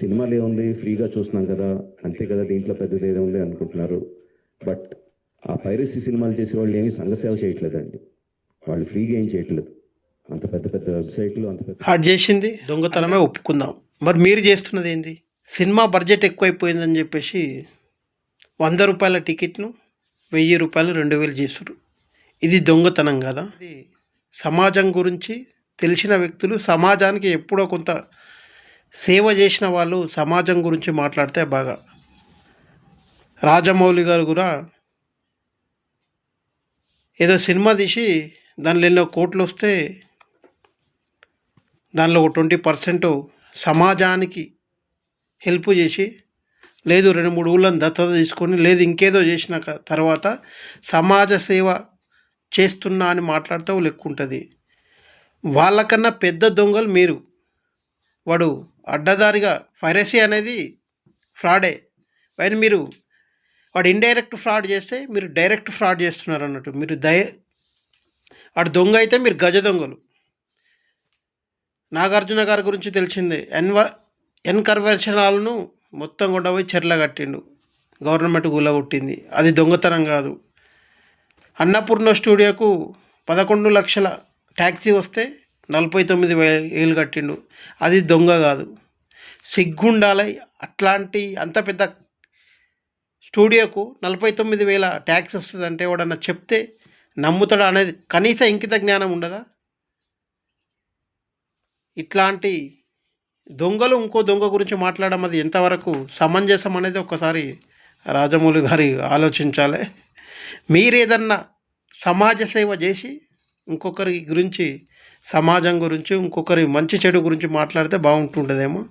సినిమాలు ఏముంది ఫ్రీగా చూస్తున్నాం కదా అంతే కదా దీంట్లో పెద్దది ఏదో ఉంది అనుకుంటున్నారు. బట్ ఆ పైరసీ సినిమాలు చేసే వాళ్ళు ఏమీ సంఘసేవ చేయట్లేదండి. వాళ్ళు ఫ్రీగా ఏం చేయట్లేదు. అంత పెద్ద పెద్ద వెబ్సైట్లు అంత పెద్ద హాట్ చేసింది దొంగతనమే ఒప్పుకుందాం. మరి మీరు చేస్తున్నది ఏంది? సినిమా బడ్జెట్ ఎక్కువైపోయిందని చెప్పేసి వంద రూపాయల టికెట్ను వెయ్యి రూపాయలు రెండు వేలు చేస్తున్నారు ఇది దొంగతనం కదా. ఇది సమాజం గురించి తెలిసిన వ్యక్తులు సమాజానికి ఎప్పుడో కొంత సేవ చేసిన వాళ్ళు సమాజం గురించి మాట్లాడితే బాగా. రాజమౌళి గారు కూడా ఏదో సినిమా తీసి దానిలో ఎన్నో కోట్లు వస్తే దానిలో ఒక ట్వంటీ పర్సెంట్ సమాజానికి హెల్ప్ చేసి లేదు రెండు మూడు ఊళ్ళని దత్తత తీసుకొని లేదు ఇంకేదో చేసిన తర్వాత సమాజ సేవ చేస్తున్నా అని మాట్లాడితే వాళ్ళు ఎక్కువ ఉంటుంది వాళ్ళకన్నా పెద్ద దొంగలు మీరు. వాడు అడ్డదారిగా ఫైరసీ అనేది ఫ్రాడే. పైన మీరు వాడు ఇండైరెక్ట్ ఫ్రాడ్ చేస్తే మీరు డైరెక్ట్ ఫ్రాడ్ చేస్తున్నారు అన్నట్టు. మీరు దయ వాడు దొంగ అయితే మీరు గజ దొంగలు. నాగార్జున గారి గురించి తెలిసిందే. ఎన్వ ఎన్కర్వర్షనాలను మొత్తం కూడా పోయి చెర్ల కట్టిండు. గవర్నమెంట్ కూలగొట్టింది అది దొంగతనం కాదు. అన్నపూర్ణ స్టూడియోకు పదకొండు లక్షల ట్యాక్సీ వస్తే నలభై తొమ్మిది వేలు కట్టిండు. అది దొంగ కాదు. సిగ్గుండాలి అట్లాంటి అంత పెద్ద స్టూడియోకు నలభై తొమ్మిది వేల ట్యాక్స్ వస్తుందంటే ఎవడన్నా చెప్తే నమ్ముతాడా అనేది కనీస ఇంకిత జ్ఞానం ఉండదా? ఇట్లాంటి దొంగలు ఇంకో దొంగ గురించి మాట్లాడడం అది ఎంతవరకు సమంజసం అనేది ఒక్కసారి రాజమౌళి గారి ఆలోచించాలి. మీరేదన్నా సమాజ సేవ చేసి ఇంకొకరి గురించి సమాజం గురించి ఇంకొకరి మంచి చెడు గురించి మాట్లాడితే బాగుంటుండదేమో.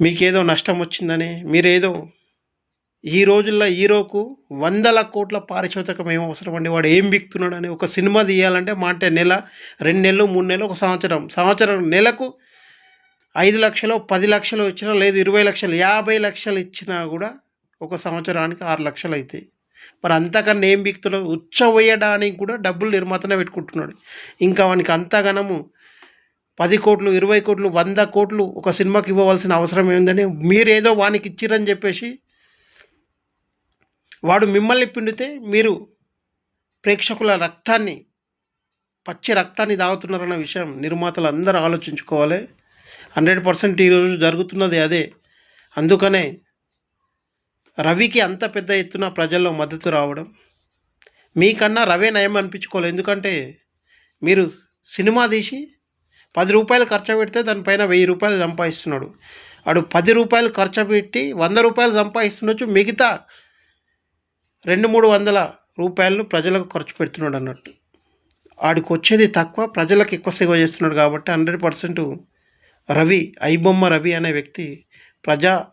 మీకేదో నష్టం వచ్చిందని మీరేదో ఈ రోజుల్లో హీరోకు వందల కోట్ల పారితోషికం ఏం అవసరం అండి? వాడు ఏం బిక్తున్నాడు అని ఒక సినిమా తీయాలంటే మా అంటే నెల రెండు నెలలు మూడు నెలలు ఒక సంవత్సరం. సంవత్సరం నెలకు ఐదు లక్షలు పది లక్షలు ఇచ్చినా లేదు ఇరవై లక్షలు యాభై లక్షలు ఇచ్చినా కూడా ఒక సంవత్సరానికి ఆరు లక్షలు అవుతాయి మరి అంతకన్నా ఏం బిక్తున్నాడు ఉచ్చవేయడానికి కూడా డబ్బులు నిర్మాతనే పెట్టుకుంటున్నాడు. ఇంకా వానికి అంతగనము పది కోట్లు ఇరవై కోట్లు వంద కోట్లు ఒక సినిమాకి ఇవ్వవలసిన అవసరం ఏందని మీరేదో వానికి ఇచ్చిరని చెప్పేసి వాడు మిమ్మల్ని పిండితే మీరు ప్రేక్షకుల రక్తాన్ని పచ్చి రక్తాన్ని తాగుతున్నారన్న విషయం నిర్మాతలు అందరూ ఆలోచించుకోవాలి. హండ్రెడ్ పర్సెంట్ ఈరోజు జరుగుతున్నది అదే. అందుకనే రవికి అంత పెద్ద ఎత్తున ప్రజల్లో మద్దతు రావడం మీకన్నా రవే నయం అనిపించుకోవాలి. ఎందుకంటే మీరు సినిమా తీసి పది రూపాయలు ఖర్చు పెడితే దానిపైన వెయ్యి రూపాయలు సంపాదిస్తున్నాడు. వాడు పది రూపాయలు ఖర్చు పెట్టి వంద రూపాయలు సంపాదిస్తుండొచ్చు మిగతా రెండు మూడు వందల రూపాయలను ప్రజలకు ఖర్చు పెడుతున్నాడు అన్నట్టు. ఆడికి వచ్చేది తక్కువ ప్రజలకు ఎక్కువ సేవ చేస్తున్నాడు కాబట్టి హండ్రెడ్ పర్సెంట్ రవి ఐబొమ్మ రవి అనే వ్యక్తి ప్రజా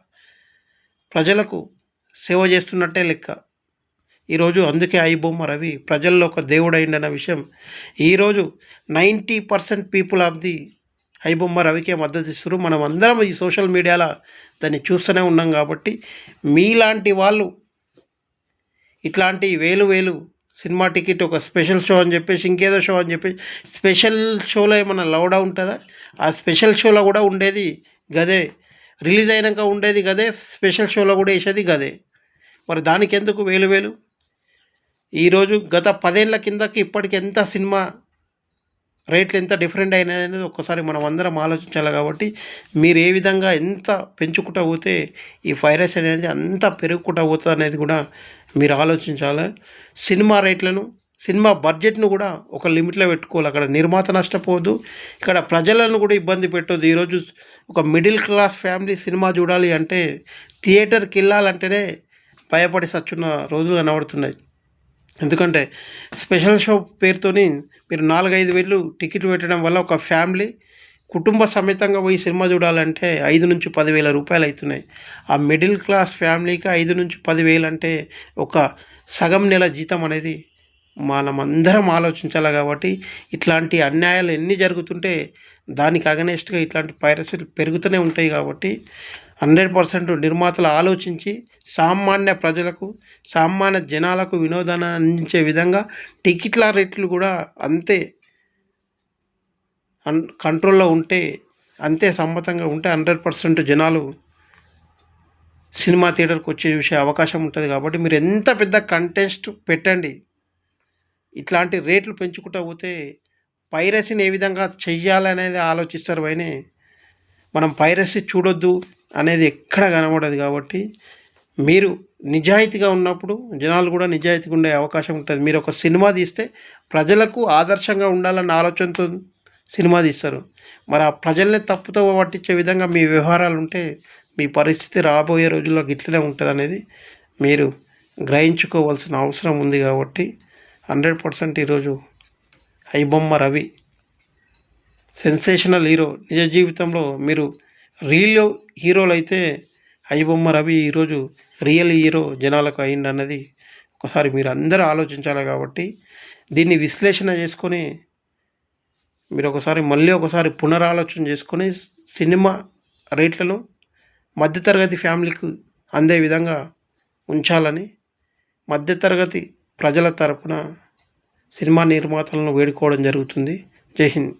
ప్రజలకు సేవ చేస్తున్నట్టే లెక్క. ఈరోజు అందుకే ఐబొమ్మ రవి ప్రజల్లో ఒక దేవుడైండన్న విషయం. ఈరోజు ninety percent people of the iBomma రవికే మద్దతు ఇస్తారు మనం అందరం ఈ సోషల్ మీడియాలో దాన్ని చూస్తూనే ఉన్నాం కాబట్టి మీలాంటి వాళ్ళు ఇట్లాంటి వేలు వేలు సినిమా టికెట్ ఒక స్పెషల్ షో అని చెప్పేసి ఇంకేదో షో అని చెప్పేసి స్పెషల్ షోలో ఏమైనా లౌడా ఉంటుందా? ఆ స్పెషల్ షోలో కూడా ఉండేది గదే. రిలీజ్ అయినాక ఉండేది గదే స్పెషల్ షోలో కూడా వేసేది గదే. మరి దానికి ఎందుకు వేలు వేలు? ఈరోజు గత పదేళ్ళ కిందకి ఇప్పటికి ఎంత సినిమా రేట్లు ఎంత డిఫరెంట్ అయినాయి అనేది ఒక్కసారి మనం అందరం ఆలోచించాలి కాబట్టి మీరు ఏ విధంగా ఎంత పెంచుకుంటూ పోతే ఈ వైరస్ అనేది అంత పెరుగుకుంటూ పోతుంది అనేది కూడా మీరు ఆలోచించాలి. సినిమా రేట్లను సినిమా బడ్జెట్ను కూడా ఒక లిమిట్లో పెట్టుకోవాలి. అక్కడ నిర్మాత నష్టపోవద్దు. ఇక్కడ ప్రజలను కూడా ఇబ్బంది పెట్టొద్దు. ఈరోజు ఒక మిడిల్ క్లాస్ ఫ్యామిలీ సినిమా చూడాలి అంటే థియేటర్కి వెళ్ళాలంటేనే భయపడి సచ్చున్న రోజులు కనబడుతున్నాయి. ఎందుకంటే స్పెషల్ షో పేరుతోని మీరు నాలుగైదు వేలు టికెట్ పెట్టడం వల్ల ఒక ఫ్యామిలీ కుటుంబ సమేతంగా పోయి సినిమా చూడాలంటే ఐదు నుంచి పదివేల రూపాయలు అవుతున్నాయి. ఆ మిడిల్ క్లాస్ ఫ్యామిలీకి ఐదు నుంచి పదివేలు అంటే ఒక సగం నెల జీతం అనేది మనమందరం ఆలోచించాలి కాబట్టి ఇట్లాంటి అన్యాయాలు ఎన్ని జరుగుతుంటే దానికి అగనెస్ట్గా ఇట్లాంటి పైరసీలు పెరుగుతూనే ఉంటాయి కాబట్టి హండ్రెడ్ పర్సెంట్ నిర్మాతలు ఆలోచించి సామాన్య ప్రజలకు సామాన్య జనాలకు వినోదాన్ని అందించే విధంగా టికెట్ల రేట్లు కూడా అంతే అన్ కంట్రోల్లో ఉంటే అంతే సమ్మతంగా ఉంటే హండ్రెడ్ పర్సెంట్ జనాలు సినిమా థియేటర్కి వచ్చి చూసే అవకాశం ఉంటుంది కాబట్టి మీరు ఎంత పెద్ద కంటెస్ట్ పెట్టండి. ఇట్లాంటి రేట్లు పెంచుకుంటూ పోతే పైరసీని ఏ విధంగా చెయ్యాలనేది ఆలోచిస్తారు పైనే మనం పైరసీ చూడొద్దు అనేది ఎక్కడ కనబడదు కాబట్టి మీరు నిజాయితీగా ఉన్నప్పుడు జనాలు కూడా నిజాయితీగా ఉండే అవకాశం ఉంటుంది. మీరు ఒక సినిమా తీస్తే ప్రజలకు ఆదర్శంగా ఉండాలన్న ఆలోచనతో సినిమా తీస్తారు. మరి ఆ ప్రజల్ని తప్పుతో పట్టించే విధంగా మీ వ్యవహారాలు ఉంటే మీ పరిస్థితి రాబోయే రోజుల్లో గిట్లనే ఉంటుంది అనేది మీరు గ్రహించుకోవాల్సిన అవసరం ఉంది కాబట్టి హండ్రెడ్ పర్సెంట్ ఈరోజు హైబొమ్మ రవి. Sensational hero. నిజ జీవితంలో మీరు రియల్ హీరోలు అయితే హైబొమ్మ రవి ఈరోజు రియల్ హీరో జనాలకు అయింది అన్నది ఒకసారి మీరు అందరూ ఆలోచించాలి కాబట్టి దీన్ని విశ్లేషణ చేసుకొని మీరు ఒకసారి మళ్ళీ ఒకసారి పునరాలోచన చేసుకొని సినిమా రేట్లను మధ్యతరగతి ఫ్యామిలీకి అందే విధంగా ఉంచాలని మధ్యతరగతి ప్రజల తరపున సినిమా నిర్మాతలను వేడుకోవడం జరుగుతుంది. జై హింద్.